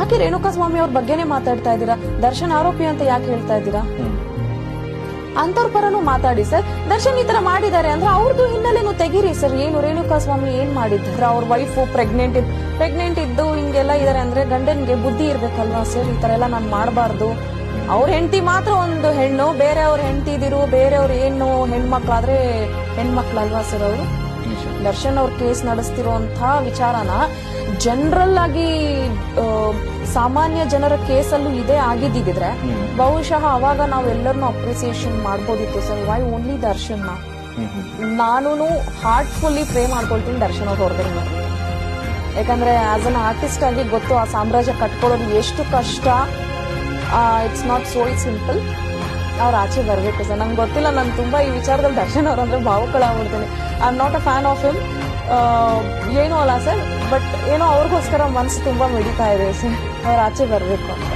ಯಾಕೆ ರೇಣುಕಾ ಸ್ವಾಮಿ ಅವ್ರ ಬಗ್ಗೆನೇ ಮಾತಾಡ್ತಾ ಇದ್ದೀರಾ? ದರ್ಶನ್ ಆರೋಪಿ ಅಂತ ಯಾಕೆ ಹೇಳ್ತಾ ಇದ್ದೀರಾ? ಅಂತವ್ರ ಪರನು ಮಾತಾಡಿ ಸರ್. ದರ್ಶನ್ ಈ ತರ ಮಾಡಿದ್ದಾರೆ ಅಂದ್ರೆ ಅವ್ರದ್ದು ಹಿನ್ನೆಲೆನು ತೆಗೀರಿ ಸರ್. ಏನು ರೇಣುಕಾ ಸ್ವಾಮಿ ಏನ್ ಮಾಡಿದ್ರ ಅವ್ರ ವೈಫ್ ಪ್ರೆಗ್ನೆಂಟ್ ಪ್ರೆಗ್ನೆಂಟ್ ಇದ್ದು ಹಿಂಗೆಲ್ಲ ಇದಾರೆ ಅಂದ್ರೆ ಗಂಡನ್ಗೆ ಬುದ್ಧಿ ಇರ್ಬೇಕಲ್ವಾ ಸರ್? ಈ ತರ ಎಲ್ಲ ನಾನು ಮಾಡಬಾರ್ದು. ಅವ್ರ ಹೆಂಡತಿ ಮಾತ್ರ ಒಂದು ಹೆಣ್ಣು ಬೇರೆ ಬೇರೆಯವ್ರ ಹೆಂಡತಿದಿರು, ಬೇರೆಯವ್ರು ಏನು ಹೆಣ್ಮಕ್ಳಾದ್ರೆ ಹೆಣ್ಮಕ್ಳಲ್ವಾ ಸರ್ ಅವರು? ದರ್ಶನ್ ಅವ್ರ ಕೇಸ್ ನಡೆಸ್ತಿರುವಂತಹ ವಿಚಾರನ ಜನರಲ್ ಆಗಿ ಸಾಮಾನ್ಯ ಜನರ ಕೇಸಲ್ಲೂ ಇದೇ ಆಗಿದ್ದಿದ್ರೆ ಬಹುಶಃ ಅವಾಗ ನಾವೆಲ್ಲರನ್ನು ಅಪ್ರಿಸಿಯೇಷನ್ ಮಾಡ್ಬೋದಿತ್ತು. ಸರ್ ವೈ ಓನ್ಲಿ ದರ್ಶನ್ ನಾನು ಹಾರ್ಟ್ಫುಲ್ಲಿ ಪ್ರೇ ಮಾಡ್ಕೊಳ್ತೀನಿ ದರ್ಶನ್ ಅವ್ರು ಹೊರಗಡೆ ಯಾಕಂದ್ರೆ ಆಸ್ ಅನ್ ಆರ್ಟಿಸ್ಟ್ ಆಗಿ ಗೊತ್ತು ಆ ಸಾಮ್ರಾಜ್ಯ ಕಟ್ಕೊಳ್ಳೋದು ಎಷ್ಟು ಕಷ್ಟ. It's not so it simple ಅವ್ರು ಆಚೆ ಬರಬೇಕು ಸರ್. ನಂಗೆ ಗೊತ್ತಿಲ್ಲ, ನಾನು ತುಂಬ ಈ ವಿಚಾರದಲ್ಲಿ ದರ್ಶನ್ ಅಂದರೆ ಭಾವುಕಳಾಗ್ಬಿಡ್ತೀನಿ I am not a fan of him ಏನೂ ಅಲ್ಲ ಸರ್ ಬಟ್ ಏನೋ ಅವ್ರಿಗೋಸ್ಕರ ಮನಸ್ಸು ತುಂಬ ಮಿಡಿತಾ ಇದೆ ಸರ್. ಅವ್ರು ಆಚೆ ಬರಬೇಕು ಅಂತ.